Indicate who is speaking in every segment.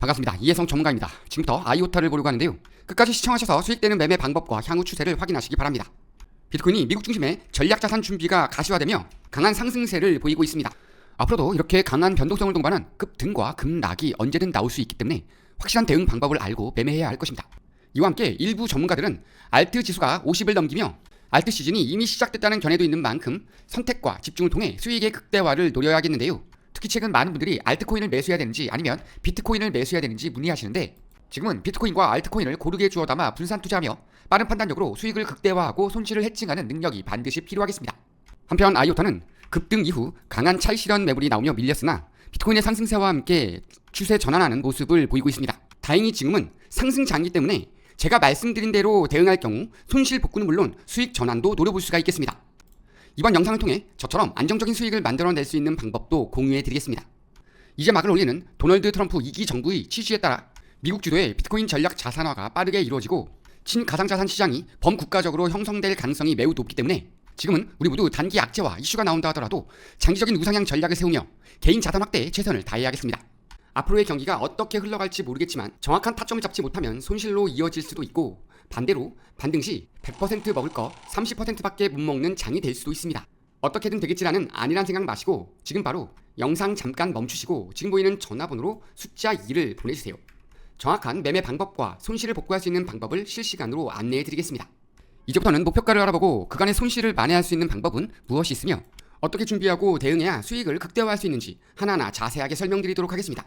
Speaker 1: 반갑습니다. 이혜성 전문가입니다. 지금부터 아이오타를 보려고 하는데요. 끝까지 시청하셔서 수익되는 매매 방법과 향후 추세를 확인하시기 바랍니다. 비트코인이 미국 중심의 전략 자산 준비가 가시화되며 강한 상승세를 보이고 있습니다. 앞으로도 이렇게 강한 변동성을 동반한 급등과 급락이 언제든 나올 수 있기 때문에 확실한 대응 방법을 알고 매매해야 할 것입니다. 이와 함께 일부 전문가들은 알트 지수가 50을 넘기며 알트 시즌이 이미 시작됐다는 견해도 있는 만큼 선택과 집중을 통해 수익의 극대화를 노려야겠는데요. 특히 최근 많은 분들이 알트코인을 매수해야 되는지 아니면 비트코인을 매수해야 되는지 문의하시는데 지금은 비트코인과 알트코인을 고르게 주워 담아 분산 투자하며 빠른 판단력으로 수익을 극대화하고 손실을 해칭하는 능력이 반드시 필요하겠습니다. 한편 아이오타는 급등 이후 강한 찰실현 매물이 나오며 밀렸으나 비트코인의 상승세와 함께 추세 전환하는 모습을 보이고 있습니다. 다행히 지금은 상승장이기 때문에 제가 말씀드린 대로 대응할 경우 손실 복구는 물론 수익 전환도 노려볼 수가 있겠습니다. 이번 영상을 통해 저처럼 안정적인 수익을 만들어낼 수 있는 방법도 공유해 드리겠습니다. 이제 막을 올리는 도널드 트럼프 2기 정부의 취지에 따라 미국 주도의 비트코인 전략 자산화가 빠르게 이루어지고 친가상자산 시장이 범국가적으로 형성될 가능성이 매우 높기 때문에 지금은 우리 모두 단기 악재와 이슈가 나온다 하더라도 장기적인 우상향 전략을 세우며 개인 자산 확대에 최선을 다해야겠습니다. 앞으로의 경기가 어떻게 흘러갈지 모르겠지만 정확한 타점을 잡지 못하면 손실로 이어질 수도 있고 반대로 반등 시 100% 먹을 거 30%밖에 못 먹는 장이 될 수도 있습니다. 어떻게든 되겠지라는 아니란 생각 마시고 지금 바로 영상 잠깐 멈추시고 지금 보이는 전화번호로 숫자 2를 보내주세요. 정확한 매매 방법과 손실을 복구할 수 있는 방법을 실시간으로 안내해 드리겠습니다. 이제부터는 목표가를 알아보고 그간의 손실을 만회할 수 있는 방법은 무엇이 있으며 어떻게 준비하고 대응해야 수익을 극대화할 수 있는지 하나하나 자세하게 설명드리도록 하겠습니다.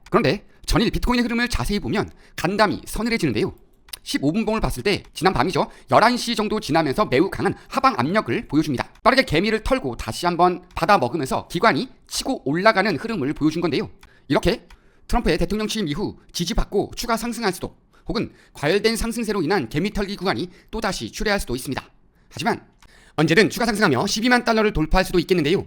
Speaker 1: 그런데 전일 비트코인의 흐름을 자세히 보면 간담이 서늘해지는데요. 15분 봉을 봤을 때 지난 밤이죠. 11시 정도 지나면서 매우 강한 하방 압력을 보여줍니다. 빠르게 개미를 털고 다시 한번 받아 먹으면서 기관이 치고 올라가는 흐름을 보여준 건데요. 이렇게 트럼프의 대통령 취임 이후 지지받고 추가 상승할 수도 혹은 과열된 상승세로 인한 개미 털기 구간이 또다시 출해할 수도 있습니다. 하지만 언제든 추가 상승하며 12만 달러를 돌파할 수도 있겠는데요.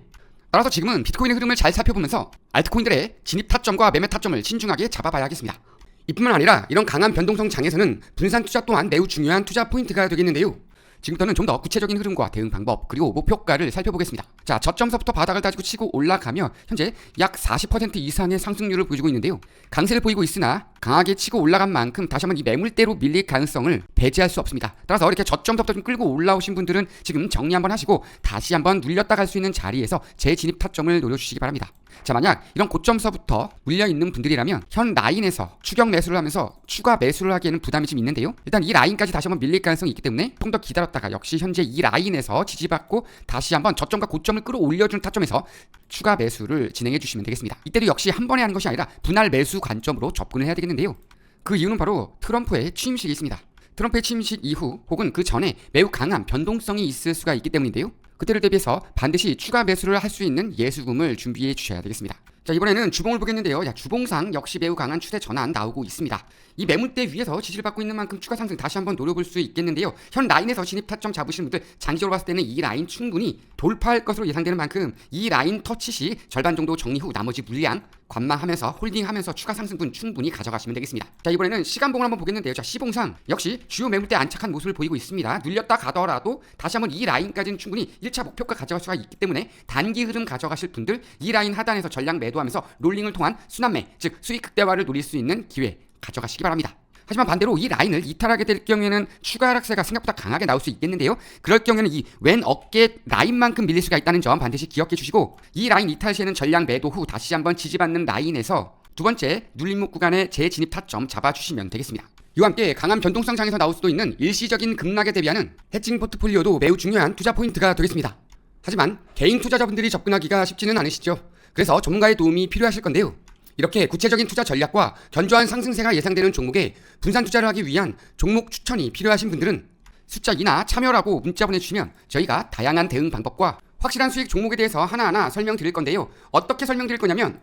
Speaker 1: 따라서 지금은 비트코인의 흐름을 잘 살펴보면서 알트코인들의 진입 타점과 매매 타점을 신중하게 잡아봐야겠습니다. 이뿐만 아니라 이런 강한 변동성 장에서는 분산 투자 또한 매우 중요한 투자 포인트가 되겠는데요. 지금부터는 좀 더 구체적인 흐름과 대응 방법 그리고 목표가를 살펴보겠습니다. 자, 저점서부터 바닥을 다지고 치고 올라가며 현재 약 40% 이상의 상승률을 보여주고 있는데요. 강세를 보이고 있으나 강하게 치고 올라간 만큼 다시 한번 이 매물대로 밀릴 가능성을 배제할 수 없습니다. 따라서 이렇게 저점서부터 좀 끌고 올라오신 분들은 지금 정리 한번 하시고 다시 한번 눌렸다 갈 수 있는 자리에서 재진입 타점을 노려주시기 바랍니다. 자 만약 이런 고점서부터 물려 있는 분들이라면 현 라인에서 추격 매수를 하면서 추가 매수를 하기에는 부담이 좀 있는데요. 일단 이 라인까지 다시 한번 밀릴 가능성이 있기 때문에 좀 더 기다렸다가 역시 현재 이 라인에서 지지받고 다시 한번 저점과 고점을 끌어올려준 타점에서 추가 매수를 진행해 주시면 되겠습니다. 이때도 역시 한 번에 하는 것이 아니라 분할 매수 관점으로 접근을 해야 되겠는데요. 그 이유는 바로 트럼프의 취임식이 있습니다. 트럼프의 취임식 이후 혹은 그 전에 매우 강한 변동성이 있을 수가 있기 때문인데요. 그때를 대비해서 반드시 추가 매수를 할 수 있는 예수금을 준비해 주셔야 되겠습니다. 자 이번에는 주봉을 보겠는데요. 야, 주봉상 역시 매우 강한 추세 전환 나오고 있습니다. 이 매물대 위에서 지지를 받고 있는 만큼 추가 상승 다시 한번 노려볼 수 있겠는데요. 현 라인에서 진입 타점 잡으시는 분들 장기적으로 봤을 때는 이 라인 충분히 돌파할 것으로 예상되는 만큼 이 라인 터치 시 절반 정도 정리 후 나머지 물량 관망하면서 홀딩하면서 추가 상승분 충분히 가져가시면 되겠습니다. 자 이번에는 시간봉을 한번 보겠는데요. 자 시봉상 역시 주요 매물대 안착한 모습을 보이고 있습니다. 눌렸다 가더라도 다시 한번 이 라인까지는 충분히 1차 목표가 가져갈 수가 있기 때문에 단기 흐름 가져가실 분들 이 라인 하단에서 전량 매도하면서 롤링을 통한 순환매 즉 수익 극대화를 노릴 수 있는 기회 가져가시기 바랍니다. 하지만 반대로 이 라인을 이탈하게 될 경우에는 추가 하락세가 생각보다 강하게 나올 수 있겠는데요. 그럴 경우에는 이 왼 어깨 라인만큼 밀릴 수가 있다는 점 반드시 기억해 주시고 이 라인 이탈 시에는 전량 매도 후 다시 한번 지지받는 라인에서 두 번째 눌림목 구간의 재진입 타점 잡아주시면 되겠습니다. 이와 함께 강한 변동성 장에서 나올 수도 있는 일시적인 급락에 대비하는 해칭 포트폴리오도 매우 중요한 투자 포인트가 되겠습니다. 하지만 개인 투자자분들이 접근하기가 쉽지는 않으시죠. 그래서 전문가의 도움이 필요하실 건데요. 이렇게 구체적인 투자 전략과 견조한 상승세가 예상되는 종목에 분산 투자를 하기 위한 종목 추천이 필요하신 분들은 숫자 2나 참여라고 문자 보내주시면 저희가 다양한 대응 방법과 확실한 수익 종목에 대해서 하나하나 설명드릴 건데요. 어떻게 설명드릴 거냐면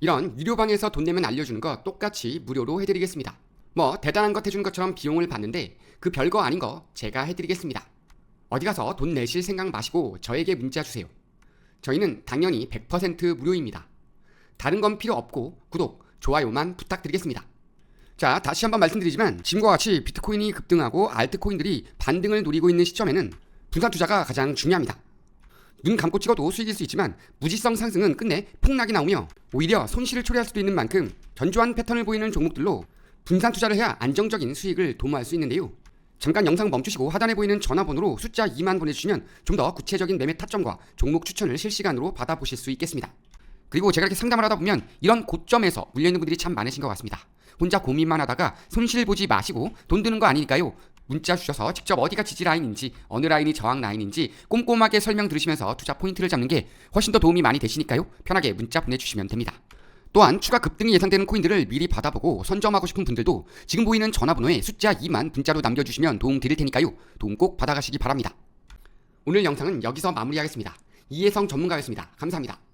Speaker 1: 이런 유료방에서 돈 내면 알려주는 거 똑같이 무료로 해드리겠습니다. 뭐 대단한 것 해준 것처럼 비용을 받는데 그 별거 아닌 거 제가 해드리겠습니다. 어디 가서 돈 내실 생각 마시고 저에게 문자 주세요. 저희는 당연히 100% 무료입니다. 다른 건 필요 없고 구독, 좋아요만 부탁드리겠습니다. 자, 다시 한번 말씀드리지만 지금과 같이 비트코인이 급등하고 알트코인들이 반등을 노리고 있는 시점에는 분산 투자가 가장 중요합니다. 눈 감고 찍어도 수익일 수 있지만 무지성 상승은 끝내 폭락이 나오며 오히려 손실을 초래할 수도 있는 만큼 견조한 패턴을 보이는 종목들로 분산 투자를 해야 안정적인 수익을 도모할 수 있는데요. 잠깐 영상 멈추시고 하단에 보이는 전화번호로 숫자 2만 보내주시면 좀 더 구체적인 매매 타점과 종목 추천을 실시간으로 받아보실 수 있겠습니다. 그리고 제가 이렇게 상담을 하다 보면 이런 고점에서 물려있는 분들이 참 많으신 것 같습니다. 혼자 고민만 하다가 손실 보지 마시고 돈 드는 거 아니니까요. 문자 주셔서 직접 어디가 지지 라인인지 어느 라인이 저항 라인인지 꼼꼼하게 설명 들으시면서 투자 포인트를 잡는 게 훨씬 더 도움이 많이 되시니까요. 편하게 문자 보내주시면 됩니다. 또한 추가 급등이 예상되는 코인들을 미리 받아보고 선점하고 싶은 분들도 지금 보이는 전화번호에 숫자 2만 문자로 남겨주시면 도움 드릴 테니까요. 도움 꼭 받아가시기 바랍니다. 오늘 영상은 여기서 마무리하겠습니다. 이혜성 전문가였습니다. 감사합니다.